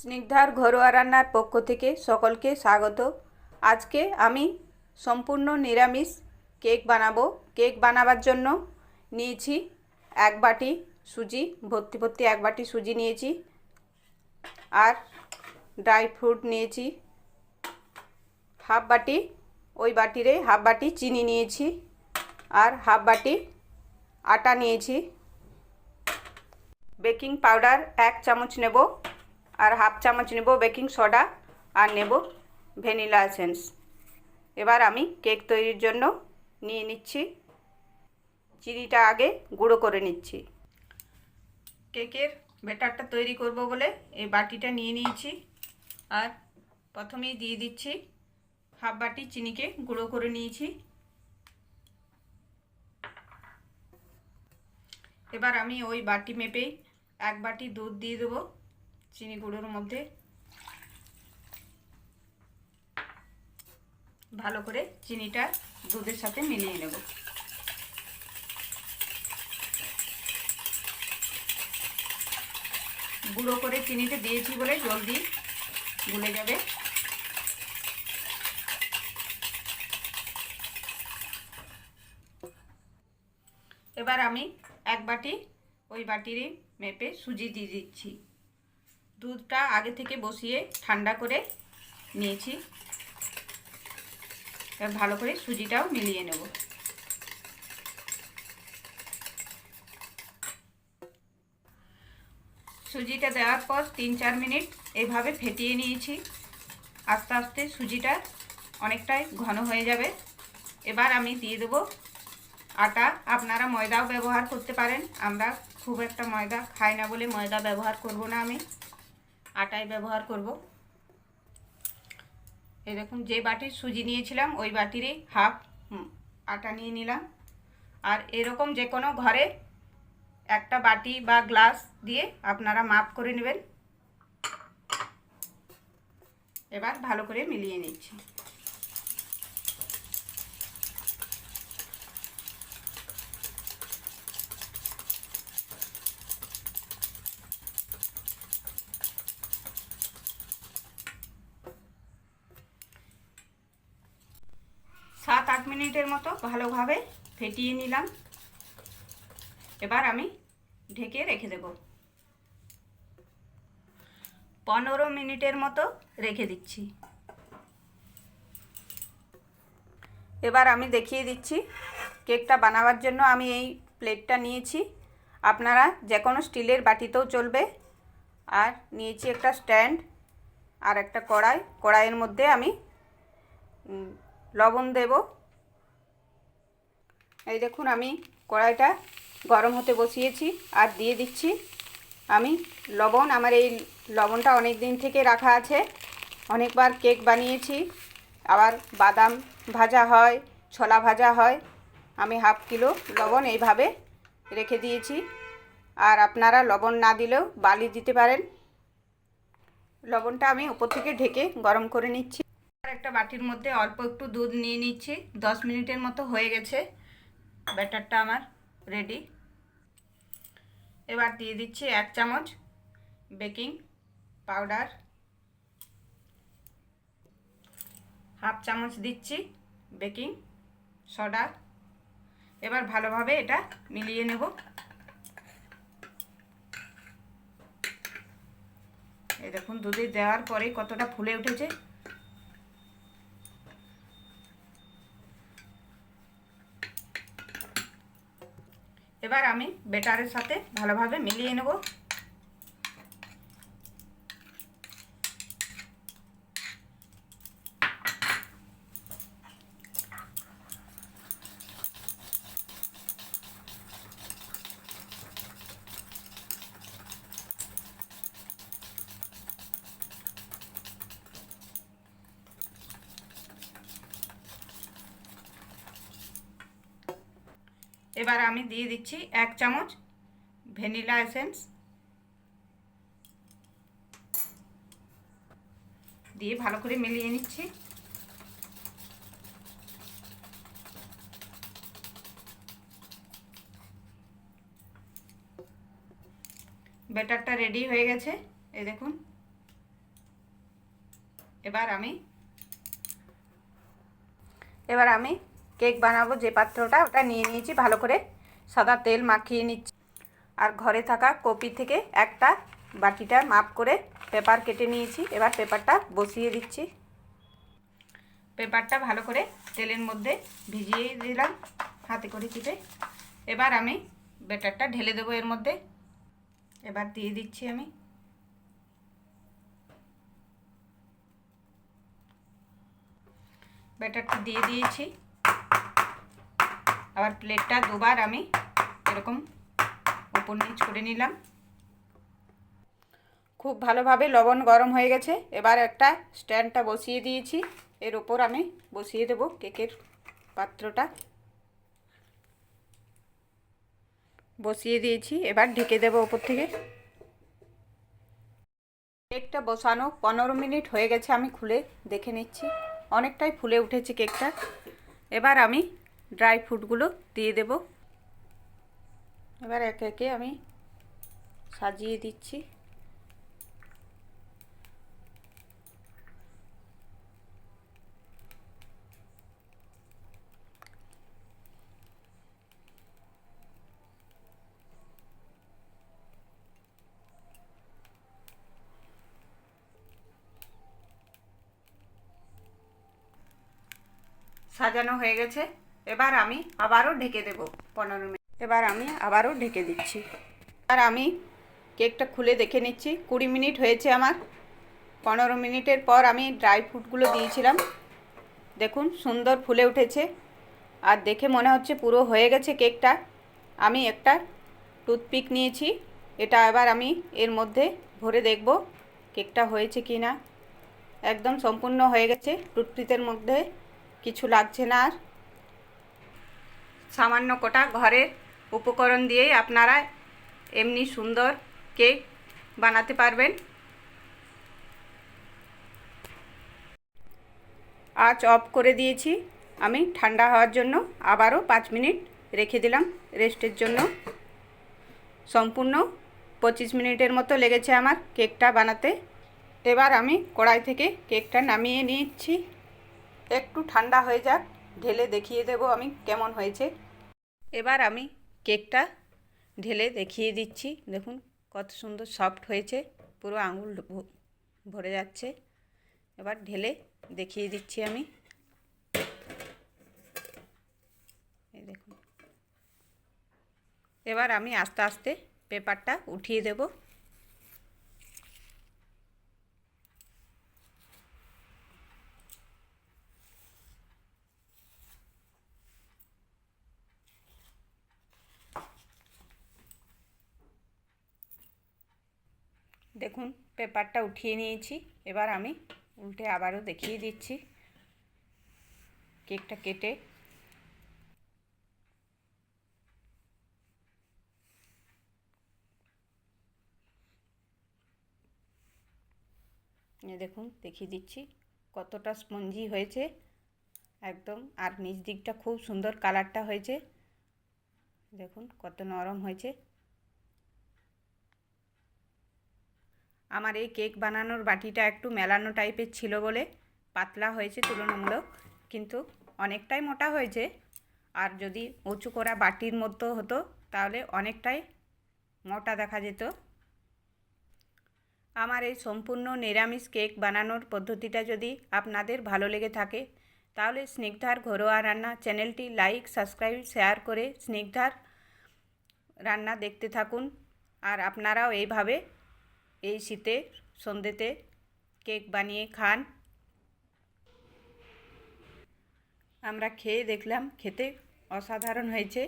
স্নিগ্ধার ঘরোয়া রান্নার পক্ষ থেকে সকলকে স্বাগত। আজকে আমি সম্পূর্ণ নিরামিষ কেক বানাবো। কেক বানাবার জন্য নিয়েছি এক বাটি সুজি, ভর্তি ভর্তি এক বাটি সুজি নিয়েছি আর ড্রাই ফ্রুট নিয়েছি। হাফ বাটি, ওই বাটিরে হাফ বাটি চিনি নিয়েছি আর হাফ বাটি আটা নিয়েছি। বেকিং পাউডার এক চামচ নেব। আর হাফ চামচ নেব বেকিং সোডা আর নেব ভ্যানিলা এসেন্স। এবার আমি কেক তৈরির জন্য নিয়ে নিচ্ছি। চিনিটা আগে গুঁড়ো করে নিচ্ছি। কেকের ব্যাটারটা তৈরি করব বলে এই বাটিটা নিয়ে নিয়েছি। আর প্রথমেই দিয়ে দিচ্ছি হাফ বাটি চিনিকে গুঁড়ো করে নিয়েছি। এবার আমি ওই বাটি মেপেই এক বাটি দুধ দিয়ে দেবো। চিনি গুঁড়োর মধ্যে ভালো করে চিনিটা দুধের সাথে মিলিয়ে নেব। গুঁড়ো করে চিনিটা দিয়েছি বলে জলদি গুলে যাবে। এবার আমি এক বাটি ওই বাটির মেপে সুজি দিয়ে দিচ্ছি। দুধটা আগে থেকে বসিয়ে ঠান্ডা করে নিয়েছি। এবার ভালো করে সুজিটাও মিলিয়ে নেব। সুজিটা দেওয়ার পর তিন চার মিনিট এভাবে ফেটিয়ে নিয়েছি। আস্তে আস্তে সুজিটা অনেকটাই ঘন হয়ে যাবে। এবার আমি দিয়ে দেবো আটা। আপনারা ময়দাও ব্যবহার করতে পারেন। আমরা খুব একটা ময়দা খাই না বলে ময়দা ব্যবহার করব না আমি। আটাই ব্যবহার করব। দেখুন, যে বাটির সুজি নিয়েছিলাম, ওই বাটিরই হাফ আটা নিয়ে নিলাম। আর এরকম যে কোনো ঘরে একটা বাটি বা গ্লাস দিয়ে আপনারা মাপ করে নেবেন। এবার ভালো করে মিলিয়ে নিচ্ছি সাত আট মিনিটের মতো ভালোভাবে ফেটিয়ে নিলাম। এবার আমি ঢেকে রেখে দেব। পনেরো মিনিটের মতো রেখে দিচ্ছি। এবার আমি দেখিয়ে দিচ্ছি কেকটা বানাবার জন্য আমি এই প্লেটটা নিয়েছি। আপনারা যে কোনো স্টিলের বাটিতেও চলবে। আর নিয়েছি একটা স্ট্যান্ড আর একটা কড়াই। কড়াইয়ের মধ্যে আমি লবণ দেব। এই দেখুন, আমি কড়াইটা গরম হতে বসিয়েছি আর দিয়ে দিচ্ছি আমি লবণ। আমার এই লবণটা অনেক দিন থেকে রাখা আছে। অনেকবার কেক বানিয়েছি। আবার বাদাম ভাজা হয়, ছোলা ভাজা হয়। আমি হাফ কিলো লবণ এইভাবে রেখে দিয়েছি। আর আপনারা লবণ না দিলেও বালি দিতে পারেন। লবণটা আমি উপর থেকে ঢেকে গরম করে নিচ্ছি। আর একটা বাটির মধ্যে অল্প একটু দুধ নিয়ে নিচ্ছি। দশ মিনিটের মতো হয়ে গেছে। ব্যাটারটা আমার রেডি এবার দিয়ে দিচ্ছি এক চামচ বেকিং পাউডার হাফ চামচ দিচ্ছি বেকিং সোডা এবার ভালোভাবে এটা মিলিয়ে নেব। এই দেখুন দুধে দেওয়ার পরে কতটা ফুলে উঠেছে। এবার আমি বেটারের সাথে ভালোভাবে মিলিয়ে নেব। এবার আমি দিয়ে দিচ্ছি এক চামচ ভ্যানিলা এসেন্স। দিয়ে ভালো করে মিলিয়ে নিচ্ছি। ব্যাটারটা রেডি হয়ে গেছে, এই দেখুন। এবার আমি এবার আমি কেক বানাবো, যে পাত্রটা, ওটা নিয়ে নিয়েছি, ভালো করে সাদা তেল মাখিয়ে নিচ্ছি। আর ঘরে থাকা কপি থেকে একটা বাটিটা মাপ করে পেপার কেটে নিয়েছি, এবার পেপারটা বসিয়ে দিচ্ছি। পেপারটা ভালো করে তেলের মধ্যে ভিজিয়ে দিলাম, হাতে করে চিপে এবার আমি ব্যাটারটা ঢেলে দেবো এর মধ্যে। এবার দিয়ে দিচ্ছি আমি। ব্যাটারটা দিয়ে দিয়েছি। আবার প্লেটটা দুবার আমি এরকম উপর নিচ করে নিলাম। খুব ভালোভাবে লবণ গরম হয়ে গেছে। এবার একটা স্ট্যান্ডটা বসিয়ে দিয়েছি। এর ওপর আমি বসিয়ে দেব কেকের পাত্রটা। বসিয়ে দিয়েছি। এবার ঢেকে দেবো ওপর থেকে। কেকটা বসানো পনেরো মিনিট হয়ে গেছে, আমি খুলে দেখে নিচ্ছি। অনেকটাই ফুলে উঠেছে কেকটা। এবার আমি ড্রাই ফ্রুটগুলো দিয়ে দেব। এবার একে একে আমি সাজিয়ে দিচ্ছি। সাজানো হয়ে গেছে। এবার আমি আবারও ঢেকে দেব পনেরো মিনিট। এবার আমি আবারও ঢেকে দিচ্ছি। আর আমি কেকটা খুলে দেখে নিচ্ছি। কুড়ি মিনিট হয়েছে আমার। পনেরো মিনিটের পর আমি ড্রাই ফ্রুটগুলো দিয়েছিলাম। দেখুন, সুন্দর ফুলে উঠেছে। আর দেখে মনে হচ্ছে পুরো হয়ে গেছে কেকটা। আমি একটা টুথপিক নিয়েছি। এটা এবার আমি এর মধ্যে ভরে দেখব কেকটা হয়েছে কি না। একদম সম্পূর্ণ হয়ে গেছে। টুথপিকের মধ্যে কিছু লাগছে না আর। সামান্য কটা ঘরের উপকরণ দিয়েই আপনারা এমনি সুন্দর কেক বানাতে পারবেন। আজ অফ করে দিয়েছি। আমি ঠান্ডা হওয়ার জন্য আবারও পাঁচ মিনিট রেখে দিলাম রেস্টের জন্য। সম্পূর্ণ পঁচিশ মিনিটের মতো লেগেছে আমার কেকটা বানাতে। এবার আমি কড়াই থেকে কেকটা নামিয়ে নিচ্ছি। একটু ঠান্ডা হয়ে যাক, ঢেলে দেখিয়ে দেব আমি কেমন হয়েছে। এবার আমি কেকটা ঢেলে দেখিয়ে দিচ্ছি। দেখুন কত সুন্দর সফট হয়েছে, পুরো আঙুল ভরে যাচ্ছে। এবার ঢেলে দেখিয়ে দিচ্ছি আমি। দেখুন। এবার আমি আস্তে আস্তে পেপারটা উঠিয়ে দেবো। দেখুন, পেপারটা উঠিয়ে নিয়েছি। এবার আমি উল্টে আবারও দেখিয়ে দিচ্ছি। কেকটা কেটে। দেখুন, দেখিয়ে দিচ্ছি কতটা স্পঞ্জি হয়েছে। একদম আর নিচ দিকটা খুব সুন্দর কালারটা হয়েছে। দেখুন, কত নরম হয়েছে। আমার এই কেক বানানোর বাটিটা একটু মেলানো টাইপের ছিল বলে পাতলা হয়েছে তুলনামূলক, কিন্তু অনেকটাই মোটা হয়েছে। আর যদি উঁচু করা বাটির মতো হতো, তাহলে অনেকটাই মোটা দেখা যেত। আমার এই সম্পূর্ণ নিরামিষ কেক বানানোর পদ্ধতিটা যদি আপনাদের ভালো লেগে থাকে, তাহলে স্নিগ্ধার ঘরোয়া রান্না চ্যানেলটি লাইক, সাবস্ক্রাইব, শেয়ার করে স্নিগ্ধার রান্না দেখতে থাকুন। আর আপনারাও এইভাবে এই শীতে সন্ধ্যেতে কেক বানিয়ে খান। আমরা খেয়ে দেখলাম খেতে অসাধারণ হয়েছে।